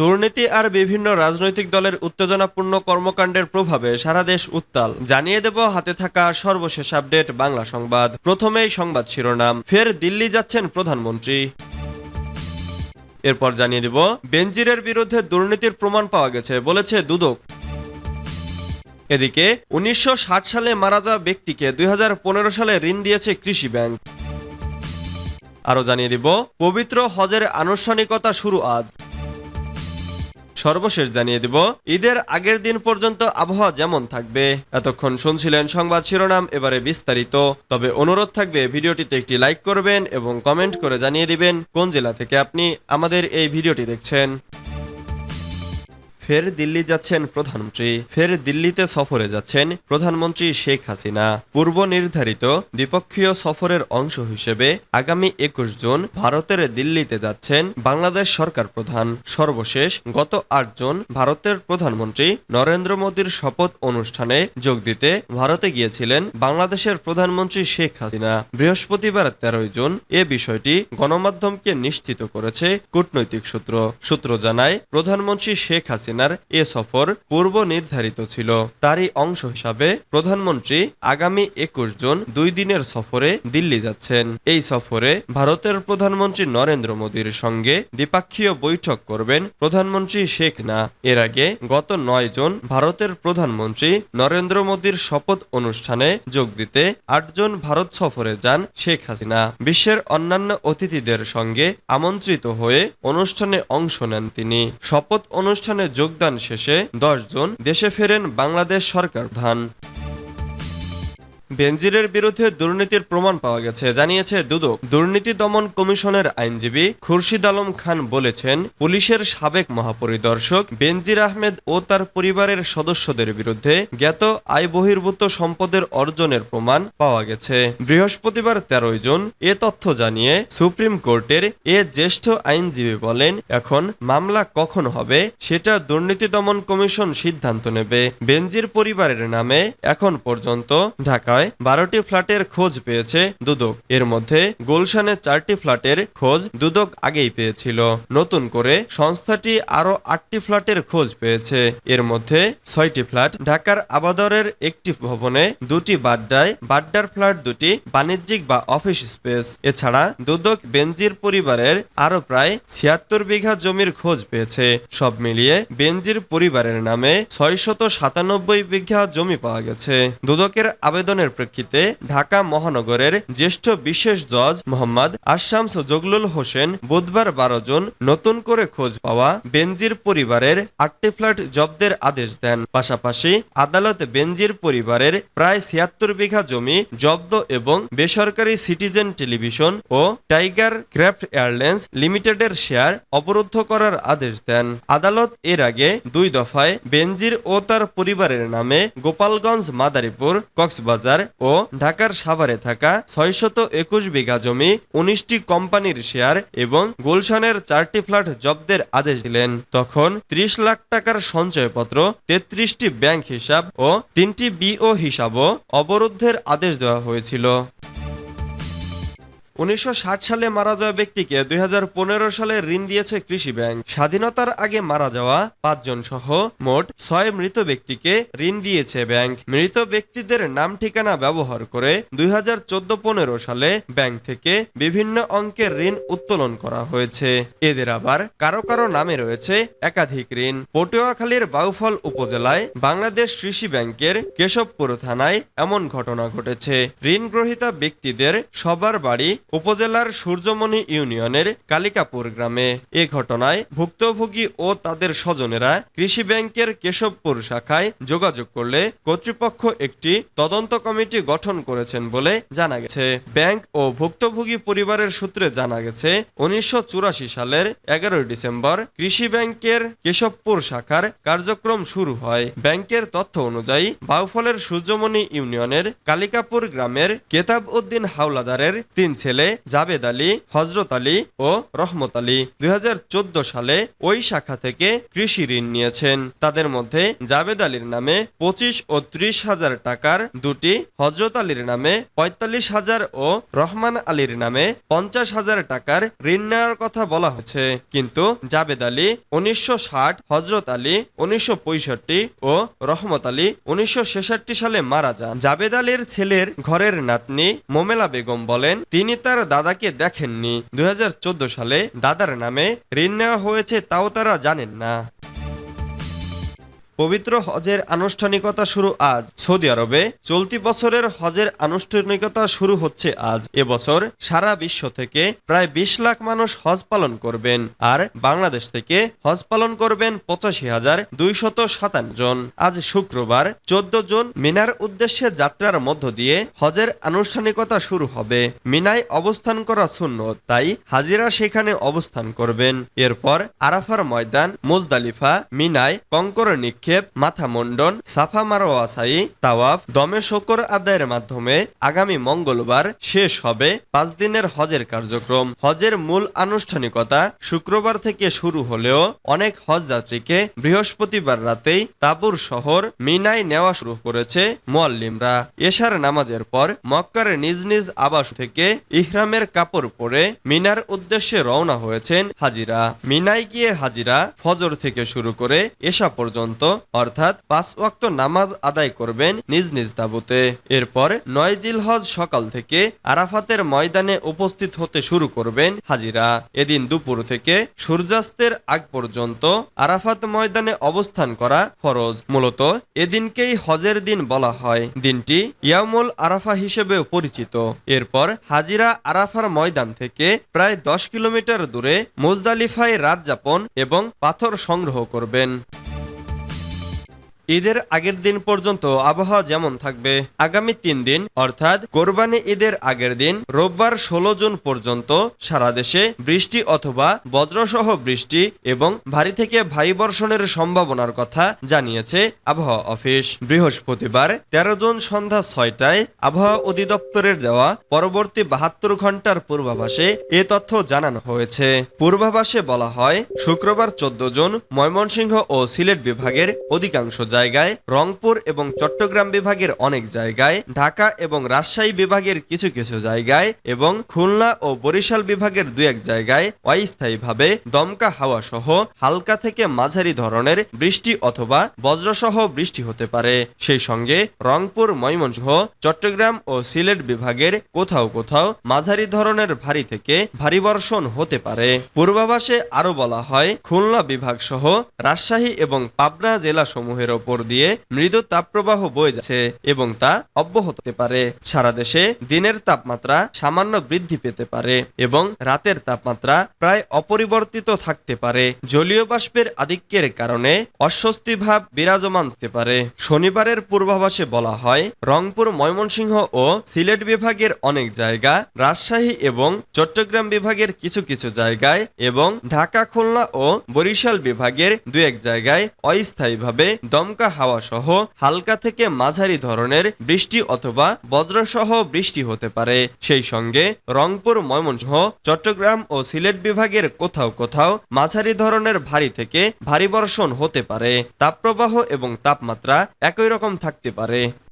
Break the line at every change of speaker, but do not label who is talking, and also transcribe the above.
দুর্নীতি আর বিভিন্ন রাজনৈতিক দলের উত্তেজনাপূর্ণ কর্মকাণ্ডের প্রভাবে সারা দেশ উত্তাল। জানিয়ে দেব হাতে থাকা সর্বশেষ আপডেট বাংলা সংবাদ। প্রথমেই সংবাদ শিরোনাম। ফের দিল্লি যাচ্ছেন প্রধানমন্ত্রী। এরপর জানিয়ে দিব, বেনজিরের বিরুদ্ধে দুর্নীতির প্রমাণ পাওয়া গেছে বলেছে দুদক। এদিকে, উনিশশো ষাট সালে মারা যাওয়া ব্যক্তিকে দুই হাজার পনেরো সালে ঋণ দিয়েছে কৃষি ব্যাংক। আরও জানিয়ে দিব, পবিত্র হজের আনুষ্ঠানিকতা শুরু আজ। সর্বশেষ জানিয়ে দিব, ঈদের আগের দিন পর্যন্ত আবহাওয়া যেমন থাকবে। এতক্ষণ শুনছিলেন সংবাদ শিরোনাম, এবারে বিস্তারিত। তবে অনুরোধ থাকবে, ভিডিওটিতে একটি লাইক করবেন এবং কমেন্ট করে জানিয়ে দিবেন কোন জেলা থেকে আপনি আমাদের এই ভিডিওটি দেখছেন। ফের দিল্লি যাচ্ছেন প্রধানমন্ত্রী। ফের দিল্লিতে সফরে যাচ্ছেন প্রধানমন্ত্রী শেখ হাসিনা। পূর্ব নির্ধারিত দ্বিপক্ষীয় সফরের অংশ হিসেবে আগামী একুশ জুন ভারতের দিল্লিতে যাচ্ছেন বাংলাদেশ সরকার প্রধান। সর্বশেষ গত আট জুন ভারতের প্রধানমন্ত্রী নরেন্দ্র মোদীর শপথ অনুষ্ঠানে যোগ দিতে ভারতে গিয়েছিলেন বাংলাদেশের প্রধানমন্ত্রী শেখ হাসিনা। বৃহস্পতিবার তেরোই জুন এ বিষয়টি গণমাধ্যমকে নিশ্চিত করেছে কূটনৈতিক সূত্র। সূত্র জানায়, প্রধানমন্ত্রী শেখ হাসিনার এ সফর পূর্ব নির্ধারিত ছিল। তারই অংশ হিসাবে প্রধানমন্ত্রী আগামী একুশ জুন দুই দিনের সফরে দিল্লি যাচ্ছেন। এই সফরে ভারতের প্রধানমন্ত্রী নরেন্দ্র মোদীর সঙ্গে দ্বিপাক্ষীয় বৈঠক করবেন প্রধানমন্ত্রী শেখ না। এর আগে গত নয় জুন ভারতের প্রধানমন্ত্রী নরেন্দ্র মোদীর শপথ অনুষ্ঠানে যোগ দিতে আটজন ভারত সফরে যান শেখ হাসিনা। বিশ্বের অন্যান্য অতিথিদের সঙ্গে আমন্ত্রিত হয়ে অনুষ্ঠানে অংশ নেন তিনি। শপথ অনুষ্ঠানে যোগদান শেষে দশ জন দেশে ফেরেন বাংলাদেশ সরকার প্রধান বেনজিরের বিরুদ্ধে দুর্নীতির প্রমাণ পাওয়া গেছে, জানিয়েছে দুদক। দুর্নীতি দমন কমিশনের আইনজীবী খুরশিদ আলম খান বলেছেন, পুলিশের সাবেক মহাপরিদর্শক বেনজির আহমেদ ও তার পরিবারের সদস্যদের বিরুদ্ধে জ্ঞাত আয় বহির্ভূত সম্পদের অর্জনের প্রমাণ পাওয়া গেছে। বৃহস্পতিবার তেরোই জুন এ তথ্য জানিয়ে সুপ্রিম কোর্টের এ জ্যেষ্ঠ আইনজীবী বলেন, এখন মামলা কখন হবে সেটা দুর্নীতি দমন কমিশন সিদ্ধান্ত নেবে। বেনজির পরিবারের নামে এখন পর্যন্ত ঢাকায় বারোটি ফ্ল্যাটের খোঁজ পেয়েছে দুদক। এর মধ্যে গুলশানে চারটি ফ্ল্যাটের খোঁজ দুদক আগেই পেয়েছিল। নতুন করে সংস্থাটি আরও আটটি ফ্ল্যাটের খোঁজ পেয়েছে। এর মধ্যে ছয়টি ফ্ল্যাট ঢাকার আবাদরের একটি ভবনে, দুটি বাড্ডায়, বাড্ডার ফ্ল্যাট দুটি বাণিজ্যিক বা অফিস স্পেস। এছাড়া দুদক বেনজির পরিবারের আরও প্রায় ছিয়াত্তর বিঘা জমির খোঁজ পেয়েছে। সব মিলিয়ে বেনজির পরিবারের নামে ছয়শত সাতানব্বই বিঘা জমি পাওয়া গেছে। দুদকের আবেদনের প্রেক্ষিতে ঢাকা মহানগরের জ্যেষ্ঠ বিশেষ জজ মোহাম্মদ আশামস জগলুল হোসেন বুধবার বারো জন নতুন করে খোঁজ পাওয়া বেনজির পরিবারের আটটি ফ্ল্যাট জব্দের আদেশ দেন। পাশাপাশি আদালত বেনজির পরিবারের প্রায় ছিয়াত্তর বিঘা জমি জব্দ এবং বেসরকারি সিটিজেন টেলিভিশন ও টাইগার ক্রাফট এয়ারলাইন্স লিমিটেডের শেয়ার অবরুদ্ধ করার আদেশ দেন। আদালত এর আগে দুই দফায় বেনজির ও তার পরিবারের নামে গোপালগঞ্জ, মাদারীপুর, কক্সবাজার ও ঢাকার সাভারে থাকা ছয়শত একুশ বিঘা জমি, উনিশটি কোম্পানির শেয়ার এবং গুলশানের চারটি ফ্ল্যাট জব্দের আদেশ দিলেন। তখন ত্রিশ লাখ টাকার সঞ্চয়পত্র, তেত্রিশটি ব্যাংক হিসাব ও তিনটি বিও হিসাবও অবরুদ্ধের আদেশ দেওয়া হয়েছিল। উনিশশো ষাট সালে মারা যাওয়া ব্যক্তিকে দুই হাজার পনেরো সালে ঋণ দিয়েছে কৃষি ব্যাংক। স্বাধীনতার আগে মারা যাওয়া পাঁচজন সহ মোট ছয় মৃত ব্যক্তিকে ঋণ দিয়েছে ব্যাংক। মৃত ব্যক্তিদের নাম ঠিকানা ব্যবহার করে দুই হাজার সালে ব্যাংক থেকে বিভিন্ন অঙ্কের ঋণ উত্তোলন করা হয়েছে। এদের আবার কারও কারও নামে রয়েছে একাধিক ঋণ। পটুয়াখালীর বাউফল উপজেলায় বাংলাদেশ কৃষি ব্যাংকের কেশবপুর থানায় এমন ঘটনা ঘটেছে। ঋণ গ্রহীতা ব্যক্তিদের সবার বাড়ি উপজেলার সূর্যমণি ইউনিয়নের কালিকাপুর গ্রামে এ ঘটনায় ভুক্তভোগী ও তাদের স্বজনেরা কৃষি ব্যাংকের কেশবপুর শাখায় যোগাযোগ করলে কর্তৃপক্ষ একটি তদন্ত কমিটি গঠন করেছেন বলে জানা গেছে। ব্যাংক ও ভুক্তভোগী পরিবারের সূত্রে জানা গেছে, উনিশশো চুরাশি সালের এগারোই ডিসেম্বর কৃষি ব্যাংকের কেশবপুর শাখার কার্যক্রম শুরু হয়। ব্যাংকের তথ্য অনুযায়ী, বাউফলের সূর্যমণি ইউনিয়নের কালিকাপুর গ্রামের কেতাব উদ্দিন হাওলাদারের তিন ছেলে ছেলে জাবেদ আলী হজরত আলী ও রহমত আলী দুই সালে ওই শাখা থেকে কৃষি ঋণ নিয়েছেন। তাদের মধ্যে জাবেদ আলীর নামে পঁচিশ ও ত্রিশ হাজার টাকার দুটি হজরত আলীর নামে পঁয়তাল্লিশ হাজার ও রহমান আলীর নামে পঞ্চাশ হাজার টাকার ঋণ নেওয়ার কথা বলা হয়েছে। কিন্তু জাবেদ আলী উনিশশো ষাট হজরত আলী উনিশশো পঁয়ষট্টি ও রহমত আলী উনিশশো ছেষট্টি সালে মারা যান। জাবেদ আলীর ছেলের ঘরের নাতনি মোমেলা বেগম বলেন, তিনি তার দাদাকে দেখেননি। দু হাজার চোদ্দ সালে দাদার নামে ঋণ নেওয়া হয়েছে, তাও তারা জানেন না। পবিত্র হজের আনুষ্ঠানিকতা শুরু আজ। সৌদি আরবে চলতি বছরের হজের আনুষ্ঠানিকতা শুরু হচ্ছে আজ। এবছর সারা বিশ্ব থেকে প্রায় বিশ লাখ মানুষ হজ পালন করবেন আর বাংলাদেশ থেকে হজ পালন করবেন পঁচাশি হাজার দুইশত সাতান্ন জন। আজ শুক্রবার চোদ্দ জন মিনার উদ্দেশ্যে যাত্রার মধ্য দিয়ে হজের আনুষ্ঠানিকতা শুরু হবে। মিনায় অবস্থান করা শূন্য তাই হাজিরা সেখানে অবস্থান করবেন। এরপর আরাফার ময়দান, মুজদালিফা, মিনায় কঙ্কর নিক্ষেপ মাথা মন্ডন সাফা মারোয়া সাই তাওয়াফ, দমে শকর আদায়ের মাধ্যমে আগামী মঙ্গলবার শেষ হবে পাঁচ দিনের হজের কার্যক্রম। হজের মূল আনুষ্ঠানিকতা শুক্রবার থেকে শুরু হলেও অনেক হজ যাত্রীকে বৃহস্পতিবার রাতেই তাবুর শহর মিনায় নেওয়া শুরু করেছে মোয়াল্লিমরা। এশার নামাজের পর মক্কার নিজ নিজ আবাস থেকে ইহরামের কাপড় পরে মিনার উদ্দেশ্যে রওনা হয়েছেন হাজিরা। মিনায় গিয়ে হাজিরা ফজর থেকে শুরু করে এশা পর্যন্ত অর্থাৎ পাঁচ ওয়াক্ত নামাজ আদায় করবেন নিজ নিজ তাবুতে। এরপর নয় জিলহজ সকাল থেকে আরাফাতের ময়দানে উপস্থিত হতে শুরু করবেন হাজিরা। এদিন দুপুর থেকে সূর্যাস্তের আগ পর্যন্ত আরাফাত ময়দানে অবস্থান করা ফরজ। মূলত এদিনকেই হজের দিন বলা হয়। দিনটি ইয়ামুল আরাফা হিসেবেও পরিচিত। এরপর হাজিরা আরাফার ময়দান থেকে প্রায় দশ কিলোমিটার দূরে মুজদালিফায় রাত যাপন এবং পাথর সংগ্রহ করবেন। ঈদের আগের দিন পর্যন্ত আবহাওয়া যেমন থাকবে আগামী তিন দিন, অর্থাৎ কোরবানি ঈদের আগের দিন, রোববার ষোলো জুন পর্যন্ত সারা দেশে বৃষ্টি অথবা বজ্রসহ বৃষ্টি এবং ভারী থেকে ভারী বর্ষণের সম্ভাবনার কথা জানিয়েছে আবহাওয়া অফিস। বৃহস্পতিবার তেরো জুন সন্ধ্যা ছয়টায় আবহাওয়া অধিদপ্তরের দেওয়া পরবর্তী বাহাত্তর ঘণ্টার পূর্বাভাসে এ তথ্য জানানো হয়েছে। পূর্বাভাসে বলা হয়, শুক্রবার চোদ্দ জুন ময়মনসিংহ ও সিলেট বিভাগের অধিকাংশ জায়গায়, রংপুর এবং চট্টগ্রাম বিভাগের অনেক জায়গায়, ঢাকা এবং রাজশাহী বিভাগের কিছু কিছু জায়গায় এবং খুলনা ও বরিশাল বিভাগের দু এক জায়গায় অস্থায়ীভাবে দমকা হাওয়া সহ হালকা থেকে মাঝারি ধরনের বৃষ্টি অথবা বজ্রসহ বৃষ্টি হতে পারে। সেই সঙ্গে রংপুর, ময়মনসিংহ, চট্টগ্রাম ও সিলেট বিভাগের কোথাও কোথাও মাঝারি ধরনের ভারী থেকে ভারী বর্ষণ হতে পারে। পূর্বাভাসে আরও বলা হয়, খুলনা বিভাগ সহ রাজশাহী এবং পাবনা জেলা সমূহের ওপর দিয়ে মৃদু তাপপ্রবাহ বয়ে যাচ্ছে এবং তা অব্যাহত হতে পারে। সারা দেশে দিনের তাপমাত্রা সামান্য বৃদ্ধি পেতে পারে এবং রাতের তাপমাত্রা প্রায় অপরিবর্তিত থাকতে পারে। জলীয় বাষ্পের আধিক্যের কারণে অস্বস্তি ভাব বিরাজমান হতে পারে। শনিবারের পূর্বাভাসে বলা হয়, রংপুর, ময়মনসিংহ ও সিলেট বিভাগের অনেক জায়গা, রাজশাহী এবং চট্টগ্রাম বিভাগের কিছু কিছু জায়গায় এবং ঢাকা, খুলনা ও বরিশাল বিভাগের দু এক জায়গায় অস্থায়ীভাবে দমকা হাওয়া সহ হালকা থেকে মাঝারি ধরনের বৃষ্টি অথবা বজ্রসহ বৃষ্টি হতে পারে। সেই সঙ্গে রংপুর, ময়মনসিংহ, চট্টগ্রাম ও সিলেট বিভাগের কোথাও কোথাও মাঝারি ধরনের ভারী থেকে ভারী বর্ষণ হতে পারে। তাপপ্রবাহ এবং তাপমাত্রা একই রকম থাকতে পারে।